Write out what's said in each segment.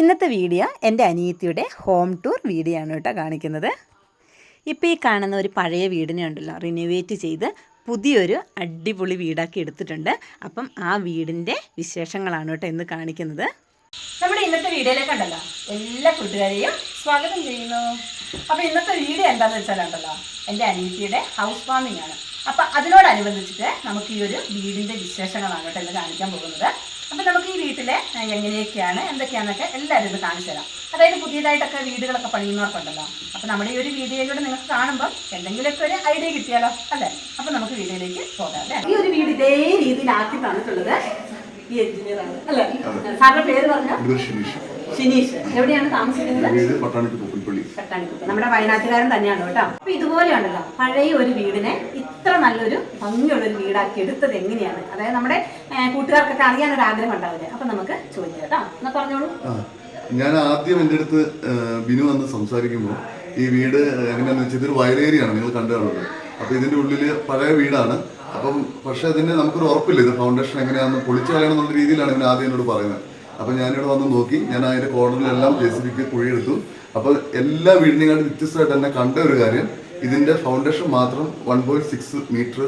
ഇന്നത്തെ വീഡിയോ എന്റെ അനിയത്തിയുടെ ഹോം ടൂർ വീഡിയോ ആണ് കേട്ടോ കാണിക്കുന്നത്. ഇപ്പോൾ ഈ കാണുന്ന ഒരു പഴയ വീടിനെ ഉണ്ടല്ലോ റിനോവേറ്റ് ചെയ്ത് പുതിയൊരു അടിപൊളി വീടാക്കി എടുത്തിട്ടുണ്ട്. അപ്പം ആ വീടിന്റെ വിശേഷങ്ങളാണ് കേട്ടോ ഇന്ന് കാണിക്കുന്നത്. നമ്മുടെ ഇന്നത്തെ വീഡിയോയിലേക്ക് ഉണ്ടല്ലോ എല്ലാ കൂട്ടുകാരെയും സ്വാഗതം ചെയ്യുന്നു. അപ്പോൾ ഇന്നത്തെ വീഡിയോ എന്താണെന്ന് വെച്ചാലുണ്ടല്ലോ എന്റെ അനിയത്തിയുടെ ഹൗസ് വാമിംഗ് ആണ്. അപ്പം അതിനോടനുബന്ധിച്ചിട്ട് നമുക്ക് ഈ ഒരു വീടിന്റെ വിശേഷങ്ങളാണ് കേട്ടോ ഇന്ന് കാണിക്കാൻ പോകുന്നത്. അപ്പം നമുക്ക് ഈ വീട്ടിലെ എങ്ങനെയൊക്കെയാണ് എന്തൊക്കെയാണെന്നൊക്കെ എല്ലാവരും ഇത് കാണിച്ചു തരാം. അതായത് പുതിയതായിട്ടൊക്കെ വീടുകളൊക്കെ പണിയുന്നവർക്കുണ്ടല്ലോ. അപ്പം നമ്മുടെ ഈ ഒരു വീഡിയോയിലൂടെ നിങ്ങൾക്ക് കാണുമ്പോൾ എന്തെങ്കിലുമൊക്കെ ഒരു ഐഡിയ കിട്ടിയാലോ അല്ലേ? അപ്പം നമുക്ക് വീഡിയോയിലേക്ക് പോകാം അല്ലേ? ഈ ഒരു വീട് ഇതേ രീതിയിലാക്കി തന്നിട്ടുള്ളത് ഈ എഞ്ചിനീയറാണ് അല്ലേ? സാറിന്റെ പേര് പറഞ്ഞോ? ഷിനീഷ് എവിടെയാണ് താമസിക്കുന്നത്? നമ്മുടെ വയനാട്ടുകാരൻ തന്നെയാണ് കേട്ടോ. അപ്പൊ ഇതുപോലെയുണ്ടല്ലോ പഴയ ഒരു വീടിനെ ഇത്ര നല്ലൊരു ഭംഗിയുള്ള ഒരു വീടാക്കി എടുത്തത് എങ്ങനെയാണ്? അതായത് നമ്മുടെ കൂട്ടുകാർക്കൊക്കെ അറിയാൻ ഒരു ആഗ്രഹം ഉണ്ടാവില്ലേ? അപ്പൊ നമുക്ക് ചോദിക്കാം കേട്ടോ. എന്നാ പറഞ്ഞോളൂ. ഞാൻ ആദ്യം എന്റെ അടുത്ത് ബിനു വന്ന് സംസാരിക്കുമ്പോൾ ഈ വീട് എങ്ങനെയാണെന്ന് വെച്ചാൽ ഇതൊരു വയലേരിയാണ് നിങ്ങൾ കണ്ടു കാണുന്നത് അപ്പോൾ ഇതിന്റെ ഉള്ളിൽ പഴയ വീടാണ്. അപ്പം പക്ഷേ അതിന് നമുക്കൊരു ഉറപ്പില്ല ഇത് ഫൗണ്ടേഷൻ എങ്ങനെയാണെന്ന് പൊളിച്ചു കളയണം എന്നുള്ള രീതിയിലാണ് ഇവൻ ആദ്യം എന്നോട് പറയുന്നത്. അപ്പം ഞാനിവിടെ വന്ന് നോക്കി. ഞാൻ അതിന്റെ കോർണറിലെല്ലാം ജെ സി ബിക്ക് കുഴിയെടുത്തു. അപ്പോൾ എല്ലാ വീടിനെക്കാട്ടും വ്യത്യസ്തമായിട്ട് തന്നെ കണ്ട ഒരു കാര്യം. ഇതിന്റെ ഫൗണ്ടേഷൻ മാത്രം one point six metre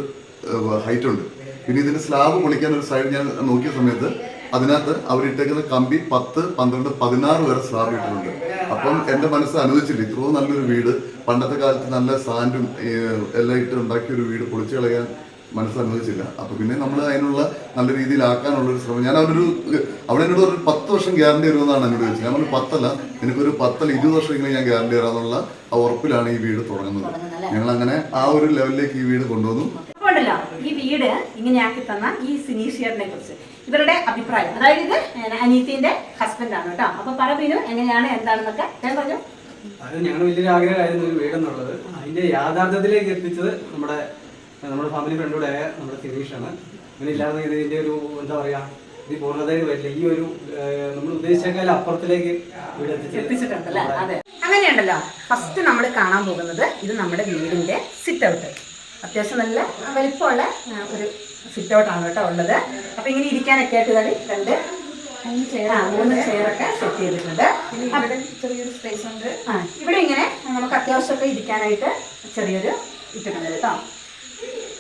height ഉണ്ട്. പിന്നെ ഇതിന്റെ സ്ലാബ് പൊളിക്കാൻ ഒരു സൈഡ് ഞാൻ നോക്കിയ സമയത്ത് അതിനകത്ത് അവരിട്ടേക്കുന്ന കമ്പി പത്ത് പന്ത്രണ്ട് പതിനാറ് വരെ സ്ലാബ് ഇട്ടിട്ടുണ്ട്. അപ്പം എന്റെ മനസ്സ് അനുവദിച്ചില്ല. ഇത്രയും നല്ലൊരു വീട് പണ്ടത്തെ കാലത്ത് നല്ല സാൻഡും എല്ലാം ഇട്ട് ഉണ്ടാക്കിയ ഒരു വീട് പൊളിച്ചു കളയാൻ മനസ്സ് അനുവദിച്ചില്ല അപ്പൊ പിന്നെ നമ്മൾ അതിനുള്ള നല്ല രീതിയിലാക്കാനുള്ള ഒരു ശ്രമം. ഞാൻ അവനൊരു അവിടെ എന്നോട് ഒരു പത്ത് വർഷം ഗ്യാരണ്ടി വരുമെന്നാണ് എന്നോട് ചോദിച്ചത്. ഞാൻ പറഞ്ഞു പത്തല്ല എനിക്കൊരു പത്തല്ല ഇരുപത് വർഷമെങ്കിലും ഞാൻ ഗ്യാരണ്ടി വരാന്നുള്ള ആ ഉറപ്പിലാണ് ഈ വീട് തുടങ്ങുന്നത്. ഞങ്ങൾ അങ്ങനെ ആ ഒരു ലെവലിലേക്ക് ഈ വീട് കൊണ്ടുവന്നു. ഉണ്ടല്ലോ ഈ വീട് ഇങ്ങനെയാക്കി തന്ന ഈ സിനീഷിയറിനെ കുറിച്ച്. ഇവരുടെ അഭിപ്രായം. അതായത് ഇത് അനീത്തിന്റെ ഹസ്ബൻഡ് ആണ് കേട്ടോ. അപ്പൊ പറ ബിനു എങ്ങനെയാണ് എന്താണെന്നൊക്കെ. ഞാൻ പറഞ്ഞു. അത് ഞങ്ങൾ വലിയൊരു ആഗ്രഹമായിരുന്നു ഒരു വീടെന്നുള്ളത്. അതിന്റെ യാഥാർത്ഥ്യത്തിലേക്ക് എത്തിച്ചത് നമ്മുടെ നമ്മുടെ ഫാമിലി ഫ്രണ്ടോടെ നമ്മുടെ ഫിനീഷാണ് ഇല്ലാതെ ഇതിന്റെ ഒരു എന്താ പറയുക ഇത് പൂർണതയിൽ വരില്ല. ഈ ഒരു നമ്മൾ ഉദ്ദേശിച്ചേക്കാൾ അപ്പുറത്തിലേക്ക് എത്തിച്ചിട്ടുണ്ടല്ലേ? അതെ. അങ്ങനെയുണ്ടല്ലോ. ഫസ്റ്റ് നമ്മൾ കാണാൻ പോകുന്നത് ഇത് നമ്മുടെ വീടിന്റെ സിറ്റ് ഔട്ട് അത്യാവശ്യം നല്ല വലിപ്പമുള്ള ഒരു സിറ്റ് ഔട്ട് ആണ് കേട്ടോ ഉള്ളത്. അപ്പൊ ഇങ്ങനെ ഇരിക്കാനൊക്കെ ആയിട്ട് കളി രണ്ട് ആ മൂന്ന് ചെയറൊക്കെ സെറ്റ് ചെയ്തിട്ടുണ്ട്. ഇവിടെ ചെറിയൊരു സ്പേസ് ഉണ്ട്. ആ ഇവിടെ ഇങ്ങനെ നമുക്ക് അത്യാവശ്യമൊക്കെ ഇരിക്കാനായിട്ട് ചെറിയൊരു ഇട്ടിട്ടുണ്ട് കേട്ടോ.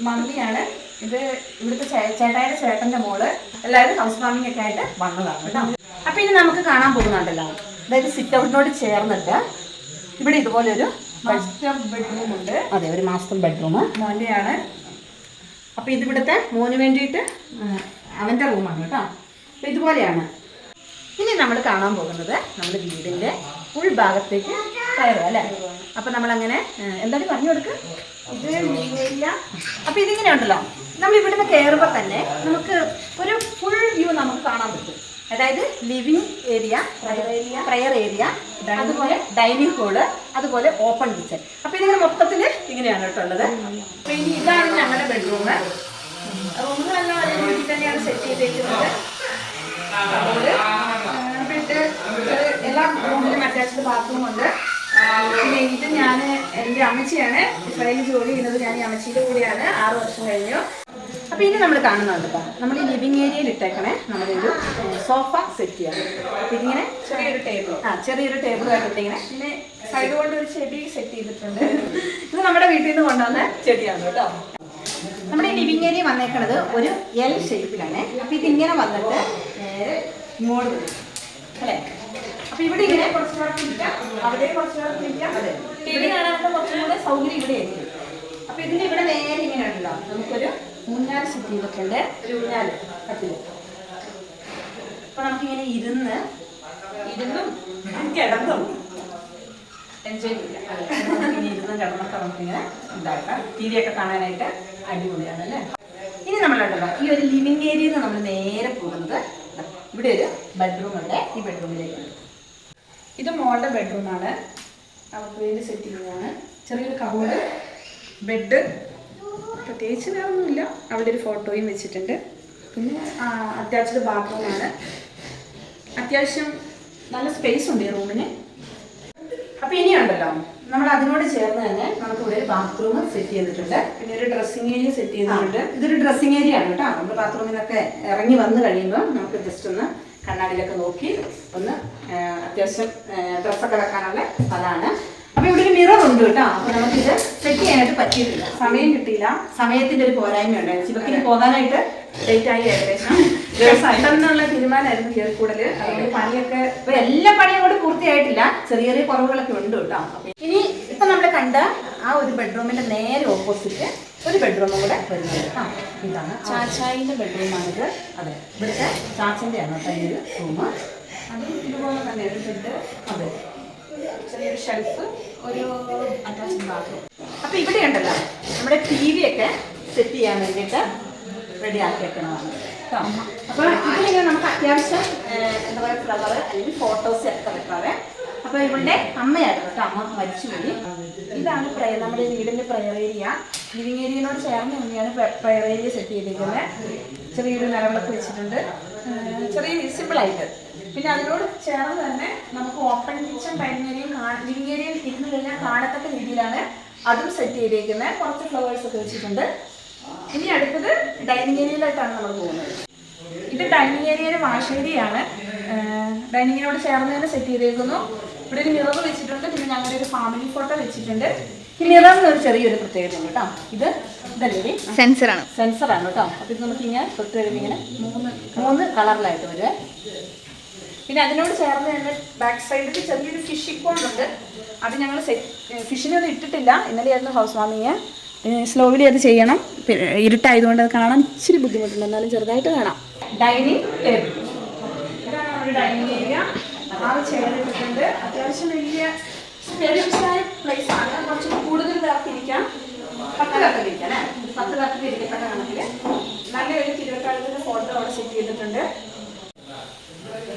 മമ്മിയാണ്. ഇത് ഇവിടുത്തെ ചേട്ടായുടെ ചേട്ടന്റെ മോൾ. എല്ലാവരും ഹൗസ് വാമിംഗ് ഒക്കെ ആയിട്ട് വന്നതാണ് കേട്ടോ അപ്പൊ ഇനി നമുക്ക് കാണാൻ പോകുന്നുണ്ടല്ലോ. അതായത് സിറ്റ് ഔട്ടിനോട് ചേർന്നിട്ട് ഇവിടെ ഇതുപോലെ ഒരു മാസ്റ്റർ ബെഡ്റൂം ഉണ്ട്. അതെ ഒരു മാസ്റ്റർ ബെഡ്റൂം മോന്റെയാണ്. അപ്പൊ ഇത് ഇവിടുത്തെ മോന് വേണ്ടിയിട്ട് അവന്റെ റൂമാണ് കേട്ടോ അപ്പൊ ഇതുപോലെയാണ്. ഇനി നമ്മൾ കാണാൻ പോകുന്നത് നമ്മുടെ വീടിന്റെ ഉൾഭാഗത്തേക്ക് കയറുക അല്ലേ? അപ്പൊ നമ്മളങ്ങനെ എന്താണ് പറഞ്ഞു കൊടുക്കുക ഇത് അപ്പൊ ഇതിങ്ങനെ ഉണ്ടല്ലോ. നമ്മൾ ഇവിടുന്ന് കയറുമ്പോൾ തന്നെ നമുക്ക് ഒരു ഫുൾ വ്യൂ നമുക്ക് കാണാൻ പറ്റും. അതായത് ലിവിങ് ഏരിയ പ്രയർ ഏരിയ അതുപോലെ ഡൈനിങ് ഹോൾ അതുപോലെ ഓപ്പൺ കിച്ചൺ അപ്പൊ ഇതിങ്ങനെ മൊത്തത്തിൽ ഇങ്ങനെയാണ് കേട്ടുള്ളത് ഇനി ഇതാണ് ഞങ്ങളുടെ ബെഡ്റൂം റൂമുകളെല്ലാം അതേ രീതിയിൽ തന്നെയാണ് സെറ്റ് ചെയ്തേക്കുന്നത്. ബെഡ് എല്ലാ റൂമിലും അറ്റാച്ച്ഡ് ബാത്റൂം ഉണ്ട്. പിന്നെ ഇത് ഞാൻ എന്റെ അമ്മച്ചിയാണ്. ഇസ്രായേലിൽ ജോലി ചെയ്യുന്നത് ഞാൻ ഈ അമ്മച്ചിയുടെ കൂടെയാണ്. ആറ് വർഷം കഴിഞ്ഞു. അപ്പോൾ ഇനി നമ്മൾ കാണുന്നുണ്ട് കേട്ടോ. നമ്മൾ ഈ ലിവിങ് ഏരിയയിൽ ഇട്ടേക്കണേ. നമ്മുടെ ഒരു സോഫ സെറ്റ് ചെയ്യാം. ഇതിങ്ങനെ ചെറിയൊരു ടേബിൾ ആ ചെറിയൊരു ടേബിൾ ഇങ്ങനെ പിന്നെ സൈഡ് കൊണ്ട് ഒരു ചെടി സെറ്റ് ചെയ്തിട്ടുണ്ട്. ഇത് നമ്മുടെ വീട്ടിൽ നിന്ന് കൊണ്ടുവന്ന ചെടിയാണ് കേട്ടോ. നമ്മുടെ ലിവിങ് ഏരിയ വന്നേക്കണത് ഒരു എൽ ഷേപ്പിലാണ് അപ്പം ഇതിങ്ങനെ വന്നിട്ട് ഇങ്ങോട്ട് അല്ലേ? അപ്പൊ ഇവിടെ ഇങ്ങനെ കുറച്ച് നേരം ഇരിക്കാം. കുറച്ച് നേരം ഇരിക്കാം. ടി വി കാണാനുള്ള സൗകര്യം ഇവിടെ ആയിരിക്കും. അപ്പൊ ഇതിന്റെ ഇവിടെ നേരെ ഇങ്ങനെ ഉണ്ടല്ലോ. നമുക്കൊരു ഊഞ്ഞാൽ സെറ്റ് ചെയ്തിട്ടുണ്ട് ഒരു ഊഞ്ഞാൽ കട്ടിൽ. അപ്പൊ നമുക്കിങ്ങനെ ഇരുന്ന് ഇരുന്നും കിടന്നും എൻജോയ് നമുക്കിങ്ങനെ ഇരുന്ന് ഇതാക്കാം. കാണാനായിട്ട് അടിപൊളിയാണ് അല്ലേ? ഇനി നമ്മളുണ്ടല്ലോ ഈ ഒരു ലിവിംഗ് ഏരിയ നമ്മൾ നേരെ പോകുന്നത് ഇവിടെ ഒരു ബെഡ്റൂം ഉണ്ട്. ഈ ബെഡ്റൂമിലേക്ക് ഇത് മോളുടെ ബെഡ്റൂമാണ് അവൾക്ക് വേണ്ടി സെറ്റ് ചെയ്യുന്നതാണ് ചെറിയൊരു കബോർഡ് ബെഡ് പ്രത്യേകിച്ച് വേറെ ഒന്നുമില്ല അവിടെ ഒരു ഫോട്ടോയും വെച്ചിട്ടുണ്ട്. പിന്നെ അത്യാവശ്യം ബാത്റൂമാണ് അത്യാവശ്യം നല്ല സ്പേസ് ഉണ്ട് ഈ റൂമിന് അപ്പൊ ഇനിയുണ്ടല്ലോ. നമ്മൾ അതിനോട് ചേർന്ന് തന്നെ ബാത്റൂം സെറ്റ് ചെയ്തിട്ടുണ്ട്. പിന്നെ ഒരു ഡ്രസ്സിംഗ് ഏരിയ സെറ്റ് ചെയ്തിട്ടുണ്ട്. ഇതൊരു ഡ്രസ്സിംഗ് ഏരിയ ആണ് കേട്ടോ. നമ്മൾ ബാത്റൂമിൽ നിന്നൊക്കെ ഇറങ്ങി വന്ന് കഴിയുമ്പോൾ നമുക്ക് ജസ്റ്റ് ഒന്ന് കണ്ണാടിയിലൊക്കെ നോക്കി ഒന്ന് അത്യാവശ്യം ഡ്രസ്സൊക്കെ വെക്കാനുള്ള സ്ഥലമാണ് അപ്പൊ ഇവിടെ ഒരു മിറർ ഉണ്ട് കേട്ടോ. അപ്പൊ നമുക്കിത് സെറ്റ് ചെയ്യാനായിട്ട് പറ്റിയിട്ടില്ല. സമയം കിട്ടിയില്ല. സമയത്തിന്റെ ഒരു പോരായ്മ ഉണ്ടായിരുന്നു. ശിവക്കിന് പോകാനായിട്ട് ലേറ്റ് ആയി ഏകദേശം. പെട്ടെന്നുള്ള തീരുമാനമായിരുന്നു കൂടുതൽ അതുകൊണ്ട് പണിയൊക്കെ ഇപ്പൊ എല്ലാ പണിയും കൂടെ പൂർത്തിയായിട്ടില്ല. ചെറിയ ചെറിയ കുറവുകളൊക്കെ ഉണ്ട് കേട്ടോ. ഇനി ഇപ്പൊ നമ്മൾ കണ്ട ആ ഒരു ബെഡ്റൂമിന്റെ നേരെ ഓപ്പോസിറ്റ് ഒരു ബെഡ്റൂം കൂടെ വരുന്നത് ആ ഇതാണ് ചാച്ചായിന്റെ ബെഡ്റൂമാണിത് അതെ ഇവിടുത്തെ ചാച്ചന്റെ ആണ് കേട്ടോ ഈ ഒരു റൂം അതും ഇതുപോലെ തന്നെ ഒരു ബെഡ് അതെ. ചെറിയൊരു ഷെൽഫ് ഒരു അറ്റാച്ച്ഡ് ബാത്റൂം അപ്പൊ ഇവിടെ ഉണ്ടല്ലോ നമ്മുടെ ടി വി ഒക്കെ സെറ്റ് ചെയ്യാൻ വേണ്ടിയിട്ട് റെഡി ആക്കി വെക്കണതാണ് അപ്പൊ ഇതിലിങ്ങനെ നമുക്ക് അത്യാവശ്യം എന്താ പറയുക ഫ്ലവർ അല്ലെങ്കിൽ ഫോട്ടോസ് ഒക്കെ വെക്കാവേ. അപ്പൊ ഇവളുടെ അമ്മയായിരുന്നു കേട്ടോ. അമ്മ മരിച്ചുപോയി ഇതാണ് പ്രയർ നമ്മുടെ വീടിന്റെ പ്രയർ ഏരിയ ലിവിങ് ഏരിയനോട് ചേർന്ന് തന്നെയാണ് പ്രയർ ഏരിയ സെറ്റ് ചെയ്തിരിക്കുന്നത്. ചെറിയൊരു നിലവിളക്ക് വെച്ചിട്ടുണ്ട്. ചെറിയ സിമ്പിൾ ആയിട്ട്. പിന്നെ അതിനോട് ചേർന്ന് തന്നെ നമുക്ക് ഓപ്പൺ കിച്ചൺ ഡൈനിങ് ഏരിയയും ലിവിങ് ഏരിയയിൽ ഇരുന്ന് കഴിഞ്ഞാൽ കാണത്തക്ക രീതിയിലാണ് അതും സെറ്റ് ചെയ്തിരിക്കുന്നത്. കുറച്ച് ഫ്ലവേഴ്സ് ഒക്കെ വെച്ചിട്ടുണ്ട്. ഇനി അടുത്തത് ഡൈനിങ് ഏരിയയിലായിട്ടാണ് നമ്മൾ പോകുന്നത്. ഇത് ഡൈനിങ് ഏരിയയുടെ വാഷേരിയാണ് ഡൈനിങ്ങിനോട് ചേർന്ന് തന്നെ സെറ്റ് ചെയ്തേക്കുന്നു. ഇവിടെ ഒരു മിറർ വെച്ചിട്ടുണ്ട്. പിന്നെ ഞങ്ങളുടെ ഒരു ഫാമിലി ഫോട്ടോ വെച്ചിട്ടുണ്ട്. ഈ മിററിന് ഒരു ചെറിയൊരു പ്രത്യേകത ഉണ്ട് കേട്ടോ. ഇത് ഇതല്ലേ? സെൻസറാണ്. സെൻസറാണ് കേട്ടോ. അപ്പോൾ ഇത് നമുക്ക് ഇങ്ങനെ തൊട്ട് ഇങ്ങനെ. മൂന്ന് മൂന്ന് കളറിലായിട്ട് വരുവേ പിന്നെ അതിനോട് ചേർന്ന് തന്നെ ബാക്ക് സൈഡിൽ ചെറിയൊരു ഫിഷ് ഇപ്പോഴുണ്ട് ഉണ്ട്. അത് ഞങ്ങൾ ഫിഷിനെ ഒന്നും ഇട്ടിട്ടില്ല. ഇന്നലെയായിരുന്നു ഹൗസ് വാമിങ് സ്ലോവിലി അത് ചെയ്യണം. ഇരുട്ടായതുകൊണ്ട് അത് കാണാൻ ഇച്ചിരി ബുദ്ധിമുട്ടുണ്ട്. എന്നാലും ചെറുതായിട്ട് കാണാം. ഡൈനിങ് ടേബിൾ നമ്മുടെ ഡൈനിങ് ഏരിയ ആറ് ചേർന്നിട്ടുണ്ട് അത്യാവശ്യം വലിയ സ്പേഷ്യസായ പ്ലേസ് ആണ്. കുറച്ച് കൂടുതൽ പേർക്ക് ഇരിക്കാം പത്ത് പേർക്ക് ഇരിക്കാം അല്ലേ? പത്ത് പേർക്ക് കണക്കിൽ നല്ലൊരു തിരുവക്കാലത്തിന്റെ ഫോട്ടോ അവിടെ സെറ്റ് ചെയ്തിട്ടുണ്ട്.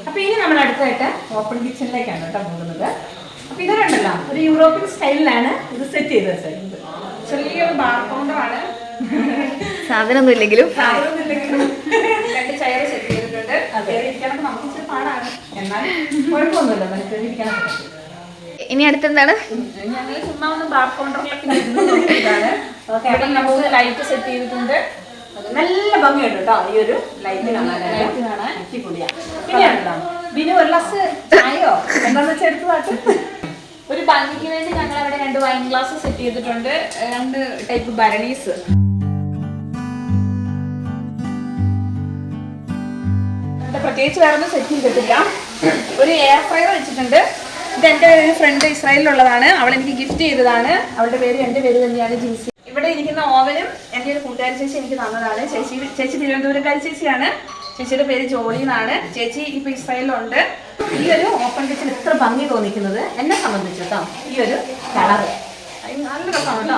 അപ്പൊ ഇനി നമ്മൾ അടുത്തായിട്ട് ഓപ്പൺ കിച്ചണിലേക്കാണ് കേട്ടോ പോകുന്നത്. അപ്പൊ ഇതൊരുണ്ടല്ലോ ഒരു യൂറോപ്യൻ സ്റ്റൈലിലാണ് ഇത് സെറ്റ് ചെയ്ത് വെച്ചേക്കുന്നത്. ചെറിയൊരു ബാർ കൗണ്ടറാണ് സാധനമൊന്നും ഇല്ലെങ്കിലും കുഴപ്പമൊന്നുമില്ല നമുക്ക് ഇനി അടുത്തെന്താണ്? ഞങ്ങൾ ചുമ്മാ ഒന്ന് ബാർ കൗണ്ടറിലൊക്കെ നമുക്ക് ലൈറ്റ് സെറ്റ് ചെയ്തിട്ടുണ്ട്. നല്ല ഭംഗിയുണ്ട് കേട്ടോ ഈ ഒരു ലൈറ്റ് കാണാൻ. അടിപൊളിയാ. പിന്നെ ഉണ്ടല്ലോ ബിനു ഒരു ഗ്ലാസ് ചായയോ? എന്താന്ന് വെച്ചാൽ എടുത്ത് പാട്ട് ഒരു ഭംഗിക്ക് വേണ്ടി ഞങ്ങൾ അവിടെ രണ്ട് വൈൻ ഗ്ലാസ് സെറ്റ് ചെയ്തിട്ടുണ്ട്. രണ്ട് ടൈപ്പ് ഭരണീസ് പ്രത്യേകിച്ച് വേറെ ഒന്നും സെറ്റ് ചെയ്തിട്ടില്ല. ഒരു എയർ ഫ്രയർ വെച്ചിട്ടുണ്ട്. ഇത് എന്റെ ഒരു ഫ്രണ്ട് ഇസ്രായേലിലുള്ളതാണ്. അവൾ എനിക്ക് ഗിഫ്റ്റ് ചെയ്തതാണ്. അവളുടെ പേര് എന്റെ പേര് തന്നെയാണ് ജിൻസി ഇവിടെ ഇരിക്കുന്ന ഓവനും എന്റെ ഒരു കൂട്ടുകാരി ചേച്ചി എനിക്ക് തന്നതാണ്. ചേച്ചി ചേച്ചി തിരുവനന്തപുരക്കാരി ചേച്ചിയാണ്. ചേച്ചിയുടെ പേര് ജോളി എന്നാണ്. ചേച്ചി ഇപ്പൊ ഇസ്രായേലിലുണ്ട്. ഈ ഒരു ഓപ്പൺ കിച്ചൺ ഇത്ര ഭംഗി തോന്നിക്കുന്നത് എന്നെ സംബന്ധിച്ച് കേട്ടോ. ഈ ഒരു കളറ് നല്ല രസമാണ്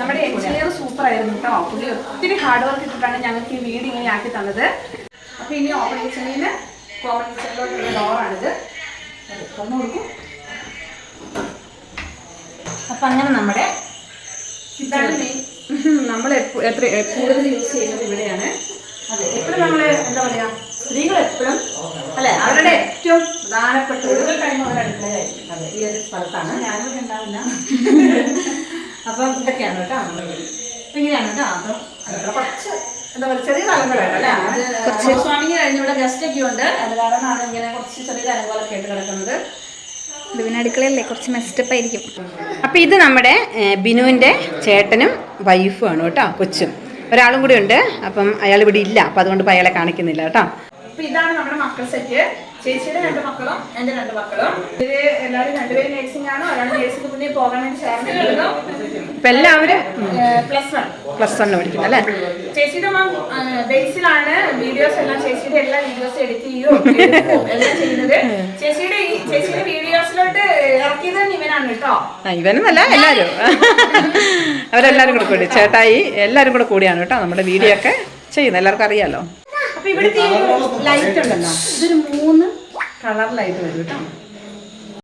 നമ്മുടെ എഞ്ചിനീയർ സൂപ്പർ ആയിരുന്നു കേട്ടോ. പുള്ളി ഒത്തിരി ഹാർഡ് വർക്ക് ഇട്ടിട്ടാണ് ഞങ്ങൾക്ക് ഈ വീട് ഇങ്ങനെ ആക്കി തന്നത്. അപ്പൊ ഇനി ഓപ്പൺ കിച്ചണിന് കോമൺ കിച്ചണിലോട്ടുള്ള ഡോറാണിത് തുറന്നു കൊടുക്കും. അപ്പൊ അങ്ങനെ നമ്മുടെ ഇതാണ് മെയിൻ നമ്മൾ എത്ര കൂടുതൽ യൂസ് ചെയ്യുന്നത് ഇവിടെയാണ്. അതെ എപ്പോഴും നമ്മൾ എന്താ പറയാ സ്ത്രീകൾ എപ്പോഴും അല്ലെ അവരുടെ ഏറ്റവും പ്രധാനപ്പെട്ട ഒരു കൂടുതൽ ടൈം അവർ അടുക്കളയായിരിക്കും അതെ ഈ ഒരു സ്ഥലത്താണ്. ഞാനിവിടെ ഉണ്ടാവില്ല. അപ്പം ഇതൊക്കെയാണ് കേട്ടോ അപ്പൊ ഇങ്ങനെയാണ് കേട്ടോ. അപ്പം അടുക്കള കുറച്ച് എന്താ പറയുക ചെറിയ അല്ലേ ഇവിടെ ഗസ്റ്റ് ഒക്കെ ഉണ്ട്. അത് കാരണമാണ് ഇങ്ങനെ കുറച്ച് ചെറിയ ആയിട്ട് കിടക്കുന്നത്. അടുക്കളയല്ലേ കുറച്ച് മെസ്റ്റപ്പ് ആയിരിക്കും. അപ്പൊ ഇത് നമ്മുടെ ബിനുവിന്റെ ചേട്ടനും വൈഫും ആണ് കേട്ടോ കൊച്ചും. ഒരാളും കൂടി ഉണ്ട് അപ്പം അയാൾ ഇവിടെ ഇല്ല അപ്പൊ അതുകൊണ്ട് അയാളെ കാണിക്കുന്നില്ല കേട്ടോ. അപ്പൊ ഇതാണ് നമ്മുടെ മക്കൾ സെറ്റ് ചേച്ചിയുടെ രണ്ട് മക്കളും എന്റെ രണ്ട് മക്കളും. ഇവർ എല്ലാവരും രണ്ടുപേരും നേഴ്സിംഗ് ആണ്. ഒരാൾ നേഴ്സിംഗ് പിന്നെ പോകാൻ വേണ്ടി എല്ലാവരും പ്ലസ് വൺ പ്ലസ് വൺ അല്ലേ? ചേച്ചിയുടെ ബേസിലാണ് വീഡിയോസ് എല്ലാം. ചേച്ചിയുടെ എല്ലാ വീഡിയോസ് എഡിറ്റ് ചെയ്യും എല്ലാം ചെയ്യുന്നത്. ചേച്ചിയുടെ ഈ ചേച്ചിയുടെ വീഡിയോസിലോട്ട് ഇറക്കിയത് ഇവനാണ് കേട്ടോ. ഇവനെന്നല്ല എല്ലാവരും അവരെല്ലാവരും കൂടെ കൂടി. ചേട്ടായി എല്ലാവരും കൂടെ കൂടിയാണ് കേട്ടോ നമ്മുടെ വീഡിയോ ഒക്കെ ചെയ്യുന്നത്. എല്ലാവർക്കും അറിയാലോ? അപ്പൊ ഇവിടുത്തെ ലൈറ്റ് ഉണ്ടല്ലോ. ഇതൊരു മൂന്ന് കളർ ലൈറ്റ് വരും കേട്ടോ.